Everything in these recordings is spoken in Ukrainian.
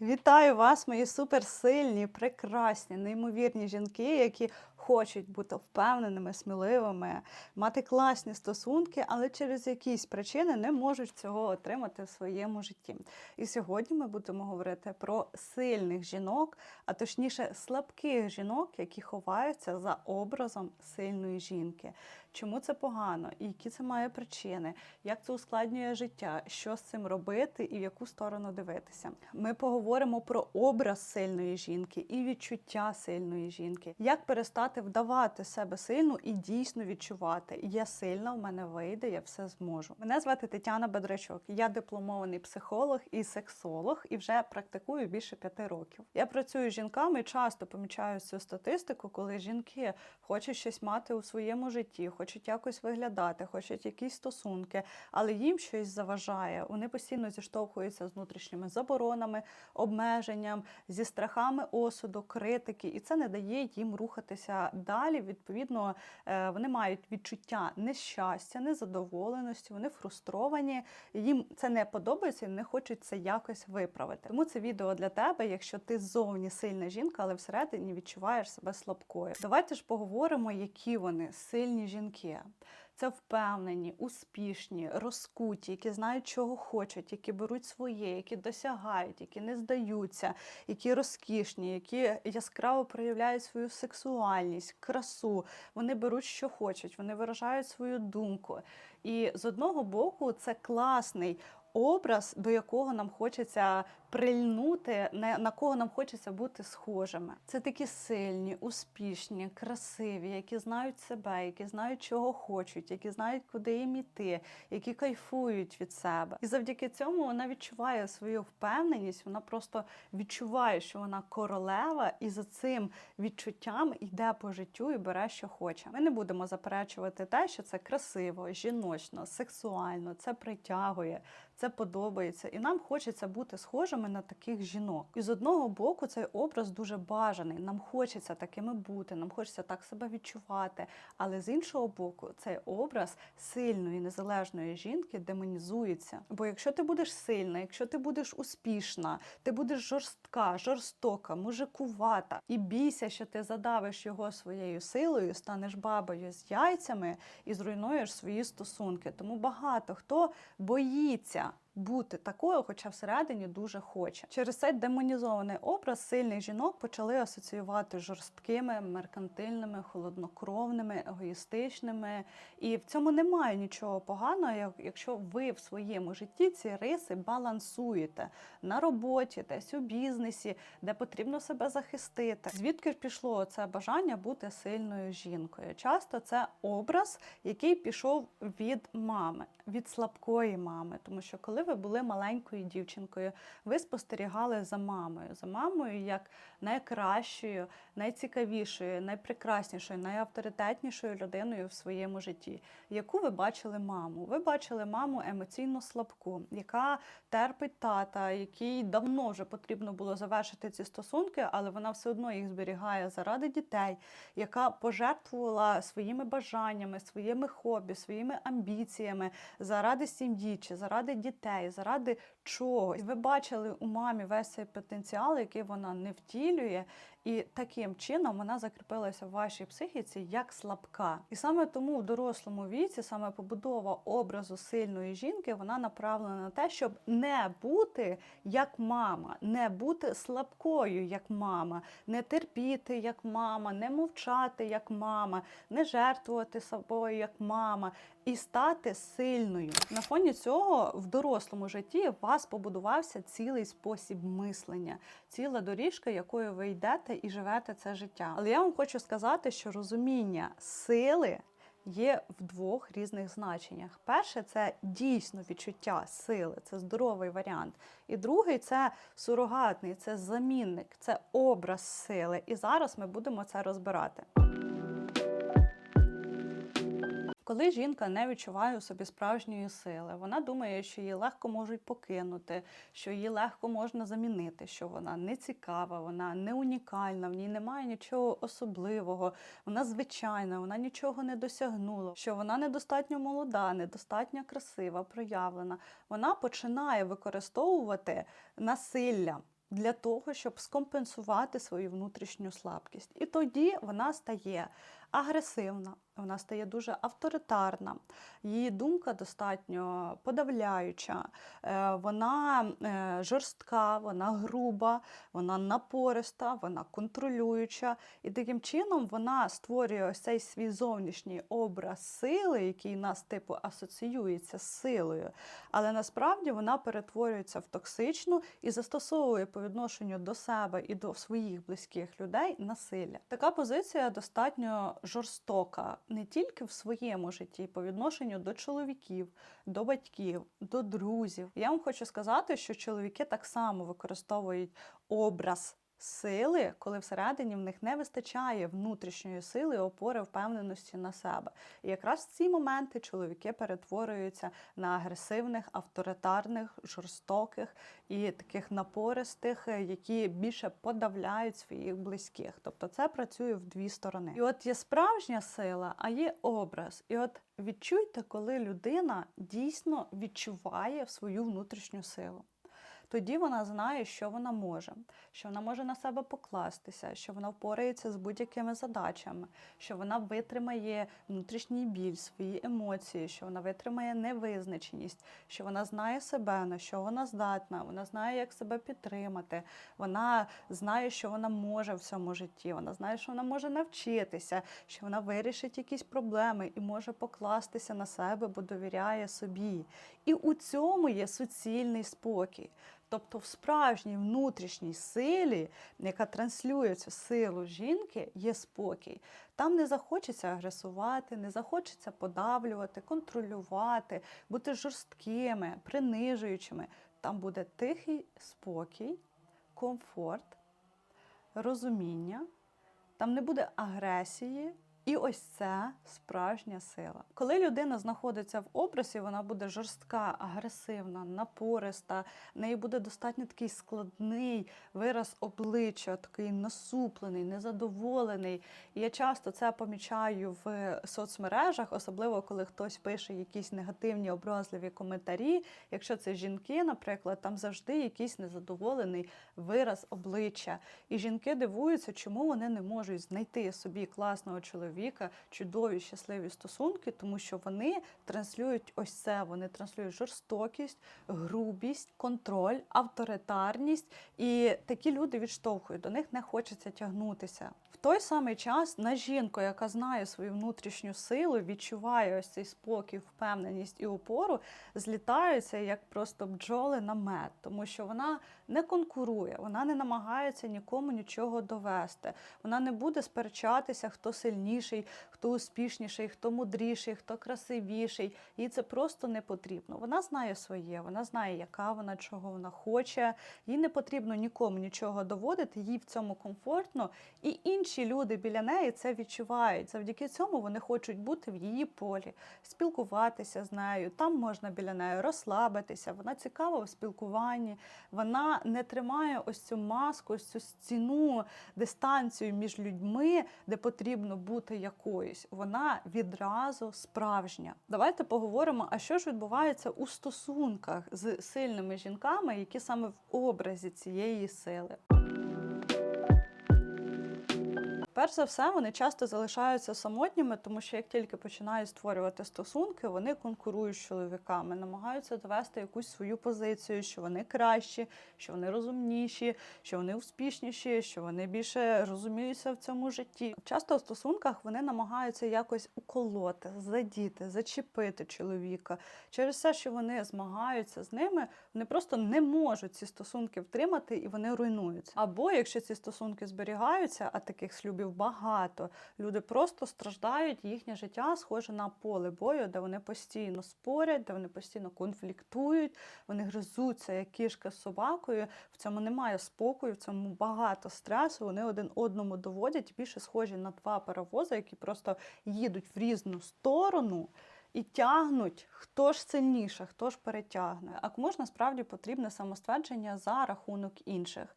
Вітаю вас, мої суперсильні, прекрасні, неймовірні жінки, які хочуть бути впевненими, сміливими, мати класні стосунки, але через якісь причини не можуть цього отримати в своєму житті. І сьогодні ми будемо говорити про сильних жінок, а точніше слабких жінок, які ховаються за образом сильної жінки. Чому це погано і які це має причини, як це ускладнює життя, що з цим робити і в яку сторону дивитися. Ми поговоримо про образ сильної жінки і відчуття сильної жінки, як перестати вдавати себе сильну і дійсно відчувати. Я сильна, в мене вийде, я все зможу. Мене звати Тетяна Бедрачок. Я дипломований психолог і сексолог, і вже практикую більше п'яти років. Я працюю з жінками часто помічаю цю статистику, коли жінки хочуть щось мати у своєму житті, хочуть якось виглядати, хочуть якісь стосунки, але їм щось заважає. Вони постійно зіштовхуються з внутрішніми заборонами, обмеженням, зі страхами осуду, критики, і це не дає їм рухатися далі. Відповідно, е, вони мають відчуття нещастя, незадоволеності, вони фрустровані. Їм це не подобається, і вони хочуть це якось виправити. Тому це відео для тебе, якщо ти ззовні сильна жінка, але всередині відчуваєш себе слабкою. Давайте ж поговоримо, які вони сильні жінки. Це впевнені, успішні, розкуті, які знають, чого хочуть, які беруть своє, які досягають, які не здаються, які розкішні, які яскраво проявляють свою сексуальність, красу. Вони беруть, що хочуть, вони виражають свою думку. І з одного боку, це класний образ, до якого нам хочеться прильнути, на, кого нам хочеться бути схожими. Це такі сильні, успішні, красиві, які знають себе, які знають, чого хочуть, які знають, куди їм іти, які кайфують від себе. І завдяки цьому вона відчуває свою впевненість. Вона просто відчуває, що вона королева, і за цим відчуттям йде по життю і бере, що хоче. Ми не будемо заперечувати те, що це красиво, жіночно, сексуально, це притягує, це подобається, і нам хочеться бути схожими на таких жінок. І з одного боку цей образ дуже бажаний. Нам хочеться такими бути, нам хочеться так себе відчувати. Але з іншого боку, цей образ сильної незалежної жінки демонізується. Бо якщо ти будеш сильна, якщо ти будеш успішна, ти будеш жорстка, жорстока, мужикувата і бійся, що ти задавиш його своєю силою, станеш бабою з яйцями і зруйнуєш свої стосунки. Тому багато хто боїться бути такою, хоча всередині дуже хоче. Через цей демонізований образ сильних жінок почали асоціювати жорсткими, меркантильними, холоднокровними, егоїстичними. І в цьому немає нічого поганого, якщо ви в своєму житті ці риси балансуєте на роботі, десь у бізнесі, де потрібно себе захистити. Звідки ж пішло це бажання бути сильною жінкою? Часто це образ, який пішов від мами, від слабкої мами, тому що коли ви були маленькою дівчинкою, ви спостерігали за мамою, за мамою як найкращою, найцікавішою, найпрекраснішою, найавторитетнішою людиною в своєму житті. Яку ви бачили маму? Ви бачили маму емоційно слабку, яка терпить тата, якій давно вже потрібно було завершити ці стосунки, але вона все одно їх зберігає заради дітей, яка пожертвувала своїми бажаннями, своїми хобі, своїми амбіціями заради сім'ї чи заради дітей, заради чогось. Ви бачили у мамі весь цей потенціал, який вона не втілює, і таким чином вона закріпилася в вашій психіці як слабка. І саме тому в дорослому віці, саме побудова образу сильної жінки, вона направлена на те, щоб не бути як мама, не бути слабкою як мама, не терпіти як мама, не мовчати як мама, не жертвувати собою як мама. І стати сильною на фоні цього в дорослому житті у вас побудувався цілий спосіб мислення, ціла доріжка, якою ви йдете і живете це життя. Але я вам хочу сказати, що розуміння сили є в двох різних значеннях. Перше це дійсно відчуття сили, це здоровий варіант. І другий це сурогатний, це замінник, це образ сили. І зараз ми будемо це розбирати. Коли жінка не відчуває у собі справжньої сили, вона думає, що її легко можуть покинути, що її легко можна замінити, що вона не цікава, вона не унікальна, в ній немає нічого особливого, вона звичайна, вона нічого не досягнула, що вона недостатньо молода, недостатньо красива, проявлена. Вона починає використовувати насилля для того, щоб скомпенсувати свою внутрішню слабкість. І тоді вона стає агресивна, вона стає дуже авторитарна, її думка достатньо подавляюча, е, вона е, жорстка, вона груба, вона напориста, вона контролююча. І таким чином вона створює ось цей свій зовнішній образ сили, який нас типу асоціюється з силою. Але насправді вона перетворюється в токсичну і застосовує по відношенню до себе і до своїх близьких людей насилля. Така позиція достатньо жорстока не тільки в своєму житті, по відношенню до чоловіків, до батьків, до друзів. Я вам хочу сказати, що чоловіки так само використовують образ. Сили, коли всередині в них не вистачає внутрішньої сили, опори, впевненості на себе. І якраз в ці моменти чоловіки перетворюються на агресивних, авторитарних, жорстоких і таких напористих, е, які більше подавляють своїх близьких. Тобто це працює в дві сторони. І от є справжня сила, а є образ. І от відчуйте, коли людина дійсно відчуває свою внутрішню силу. Тоді вона знає, що вона може, що вона може на себе покластися, що вона впорається з будь-якими задачами, що вона витримає внутрішній біль, свої емоції, що вона витримає невизначеність, що вона знає себе, на що вона здатна, вона знає, як себе підтримати, вона знає, що вона може в цьому житті, вона знає, що вона може навчитися, що вона вирішить якісь проблеми і може покластися на себе, бо довіряє собі. І у цьому є суцільний спокій. Тобто в справжній внутрішній силі, яка транслює цю силу жінки, є спокій. Там не захочеться агресувати, не захочеться подавлювати, контролювати, бути жорсткими, принижуючими. Там буде тихий спокій, комфорт, розуміння, там не буде агресії. І ось це справжня сила. Коли людина знаходиться в образі, вона буде жорстка, агресивна, напориста, в неї буде достатньо такий складний вираз обличчя, такий насуплений, незадоволений. І я часто це помічаю в соцмережах, особливо коли хтось пише якісь негативні образливі коментарі. Якщо це жінки, наприклад, там завжди якийсь незадоволений вираз обличчя. І жінки дивуються, чому вони не можуть знайти собі класного чоловіка чоловіка чудові щасливі стосунки, тому що вони транслюють ось це. Вони транслюють жорстокість, грубість, контроль, авторитарність. І такі люди відштовхують, до них не хочеться тягнутися. В той самий час на жінку, яка знає свою внутрішню силу, відчуває ось цей спокій, впевненість і опору, злітаються як просто бджоли на мед, тому що вона не конкурує, вона не намагається нікому нічого довести. Вона не буде сперечатися, хто сильніший, хто успішніший, хто мудріший, хто красивіший. Їй це просто не потрібно. Вона знає своє, вона знає, яка вона, чого вона хоче. Їй не потрібно нікому нічого доводити, їй в цьому комфортно. І інші люди біля неї це відчувають. Завдяки цьому вони хочуть бути в її полі, спілкуватися з нею. Там можна біля неї розслабитися. Вона цікава в спілкуванні. Вона не тримає ось цю маску, ось цю стіну, дистанцію між людьми, де потрібно бути якоюсь. Вона відразу справжня. Давайте поговоримо, а що ж відбувається у стосунках з сильними жінками, які саме в образі цієї сили. Перш за все, вони часто залишаються самотніми, тому що як тільки починають створювати стосунки, вони конкурують з чоловіками, намагаються довести якусь свою позицію, що вони кращі, що вони розумніші, що вони успішніші, що вони більше розуміються в цьому житті. Часто в стосунках вони намагаються якось уколоти, задіти, зачепити чоловіка. Через те, що вони змагаються з ними, вони просто не можуть ці стосунки втримати і вони руйнуються. Або якщо ці стосунки зберігаються, а таких шлюбів багато, люди просто страждають, їхнє життя схоже на поле бою, де вони постійно спорять, де вони постійно конфліктують, вони гризуться як кішка з собакою. В цьому немає спокою, в цьому багато стресу. Вони один одному доводять більше схожі на два паровози, які просто їдуть в різну сторону. І тягнуть, хто ж сильніше, хто ж перетягне. А комусь насправді потрібне самоствердження за рахунок інших.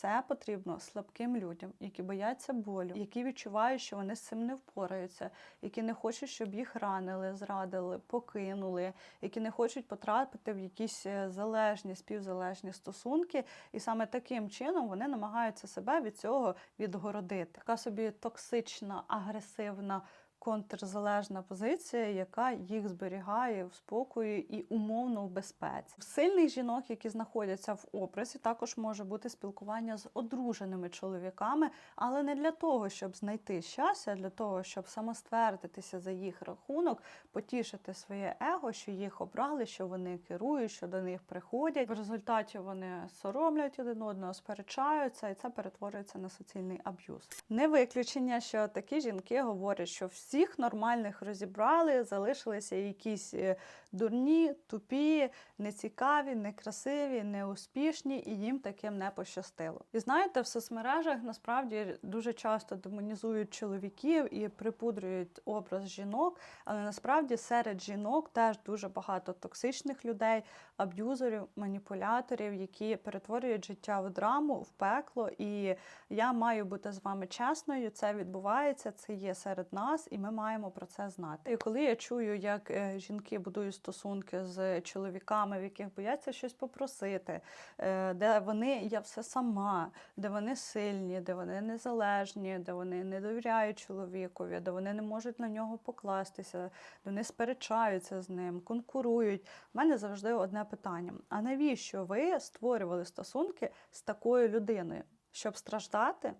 Це потрібно слабким людям, які бояться болю, які відчувають, що вони з цим не впораються, які не хочуть, щоб їх ранили, зрадили, покинули, які не хочуть потрапити в якісь е, залежні, співзалежні стосунки. І саме таким чином вони намагаються себе від цього відгородити. Така собі токсична, агресивна. Контрзалежна позиція, яка їх зберігає в спокої і умовно в безпеці. В сильних жінок, які знаходяться в образі, також може бути спілкування з одруженими чоловіками, але не для того, щоб знайти щастя, а для того, щоб самоствердитися за їх рахунок, потішити своє его, що їх обрали, що вони керують, що до них приходять. В результаті вони соромлять один одного, сперечаються, і це перетворюється на суцільний аб'юз. Не виключення, що такі жінки говорять, що всіх нормальних розібрали, залишилися якісь е, дурні, тупі, нецікаві, некрасиві, неуспішні, і їм таким не пощастило. І знаєте, в соцмережах насправді дуже часто демонізують чоловіків і припудрюють образ жінок, але насправді серед жінок теж дуже багато токсичних людей, аб'юзерів, маніпуляторів, які перетворюють життя в драму, в пекло. І я маю бути з вами чесною. Це відбувається, це є серед нас, і ми маємо про це знати. І коли я чую, як е, жінки будують стосунки з чоловіками, в яких бояться щось попросити, е, де вони я все сама, де вони сильні, де вони незалежні, де вони не довіряють чоловікові, де вони не можуть на нього покластися, де вони сперечаються з ним, конкурують. У мене завжди одне питання: а навіщо ви створювали стосунки з такою людиною? Щоб страждати?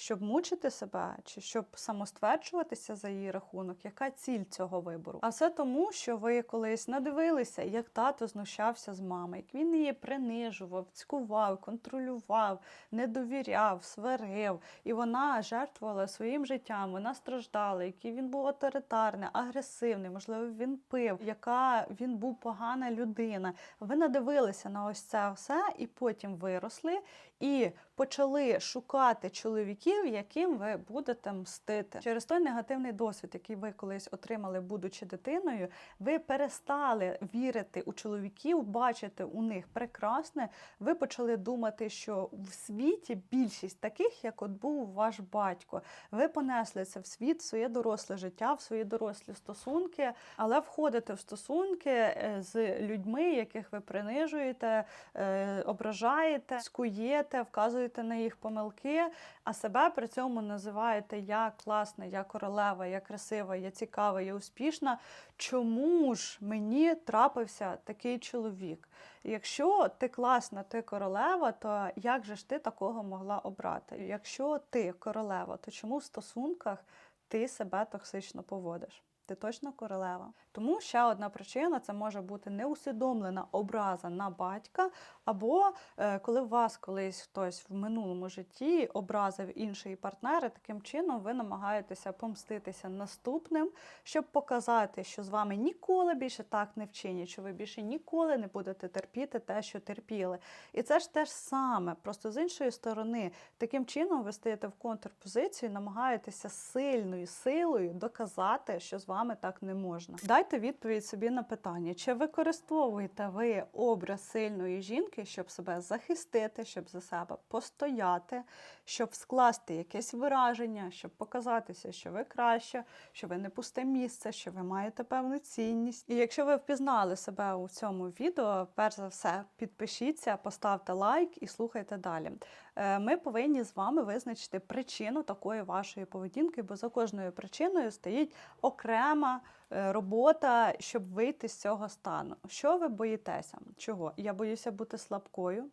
Щоб мучити себе, чи щоб самостверджуватися за її рахунок, яка ціль цього вибору? А все тому, що ви колись надивилися, як тато знущався з мами, як він її принижував, цькував, контролював, не довіряв, сварив, і вона жертвувала своїм життям, вона страждала, який він був авторитарний, агресивний, можливо, він пив, яка він був погана людина. Ви надивилися на ось це все, і потім виросли і почали шукати чоловіків, яким ви будете мстити. Через той негативний досвід, який ви колись отримали, будучи дитиною, ви перестали вірити у чоловіків, бачити у них прекрасне. Ви почали думати, що в світі більшість таких, як от був ваш батько. Ви понесли це в світ, в своє доросле життя, в свої дорослі стосунки, але входите в стосунки е, з людьми, яких ви принижуєте, е, ображаєте, скуєте, вказуєте на їх помилки, а себе при цьому називаєте я класна, я королева, я красива, я цікава, я успішна. Чому ж мені трапився такий чоловік? Якщо ти класна, ти королева, то як же ж ти такого могла обрати? Якщо ти королева, то чому в стосунках ти себе токсично поводиш? Ти точно королева. Тому ще одна причина це може бути неусвідомлена образа на батька, або е, коли вас колись хтось в минулому житті образив інший партнер, і таким чином ви намагаєтеся помститися наступним, щоб показати, що з вами ніколи більше так не вчинять, що ви більше ніколи не будете терпіти те, що терпіли. І це ж те ж саме, просто з іншої сторони, таким чином ви стаєте в контрпозицію, намагаєтеся сильною силою доказати, що з вами так не можна. Дайте відповідь собі на питання, чи використовуєте ви образ сильної жінки, щоб себе захистити, щоб за себе постояти, щоб скласти якесь вираження, щоб показатися, що ви краще, що ви не пусте місце, що ви маєте певну цінність. І якщо ви впізнали себе у цьому відео, перш за все підпишіться, поставте лайк і слухайте далі. Е, Ми повинні з вами визначити причину такої вашої поведінки, бо за кожною причиною стоїть окрема е, робота, щоб вийти з цього стану. Що ви боїтеся? Чого? Я боюся бути слабкою,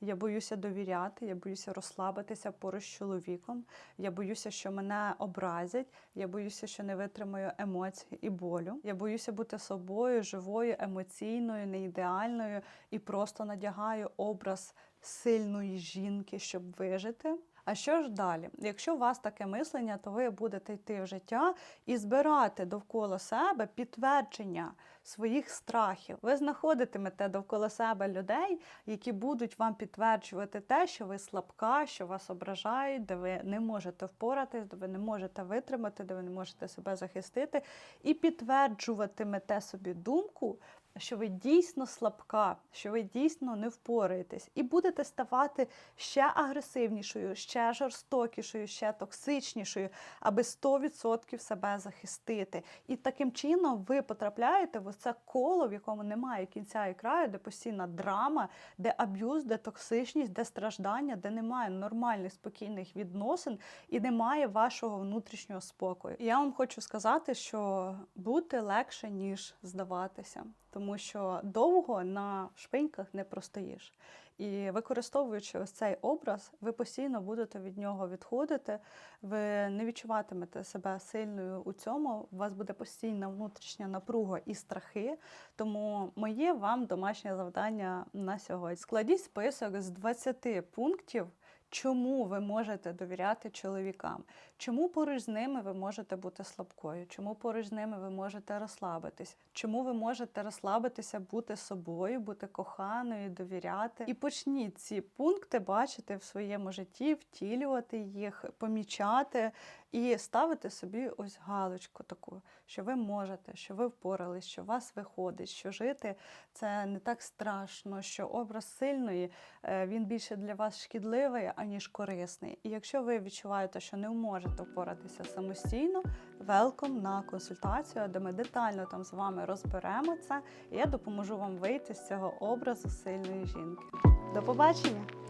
я боюся довіряти, я боюся розслабитися поруч з чоловіком, я боюся, що мене образять, я боюся, що не витримаю емоцій і болю. Я боюся бути собою, живою, емоційною, неідеальною і просто надягаю образ сильної жінки, щоб вижити. А що ж далі? Якщо у вас таке мислення, то ви будете йти в життя і збирати довкола себе підтвердження своїх страхів. Ви знаходитимете довкола себе людей, які будуть вам підтверджувати те, що ви слабка, що вас ображають, де ви не можете впоратись, де ви не можете витримати, де ви не можете себе захистити, і підтверджуватимете собі думку що ви дійсно слабка, що ви дійсно не впораєтесь, і будете ставати ще агресивнішою, ще жорстокішою, ще токсичнішою, аби 100% себе захистити. І таким чином ви потрапляєте в це коло, в якому немає кінця і краю, де постійна драма, де аб'юз, де токсичність, де страждання, де немає нормальних спокійних відносин і немає вашого внутрішнього спокою. І я вам хочу сказати, що бути легше, ніж здаватися, тому що довго на шпиньках не простоїш. І використовуючи ось цей образ, ви постійно будете від нього відходити, ви не відчуватимете себе сильною у цьому. У вас буде постійна внутрішня напруга і страхи. Тому моє вам домашнє завдання на сьогодні. Складіть список з 20 пунктів. Чому ви можете довіряти чоловікам? Чому поруч з ними ви можете бути слабкою? Чому поруч з ними ви можете розслабитись? Чому ви можете розслабитися, бути собою, бути коханою, довіряти? І почніть ці пункти бачити в своєму житті, втілювати їх, помічати і ставити собі ось галочку таку, що ви можете, що ви впорались, що у вас виходить, що жити це не так страшно, що образ сильної е, він більше для вас шкідливий, аніж корисний. І якщо ви відчуваєте, що не можете впоратися самостійно, велком на консультацію, де ми детально там з вами розберемо це, і я допоможу вам вийти з цього образу сильної жінки. До побачення!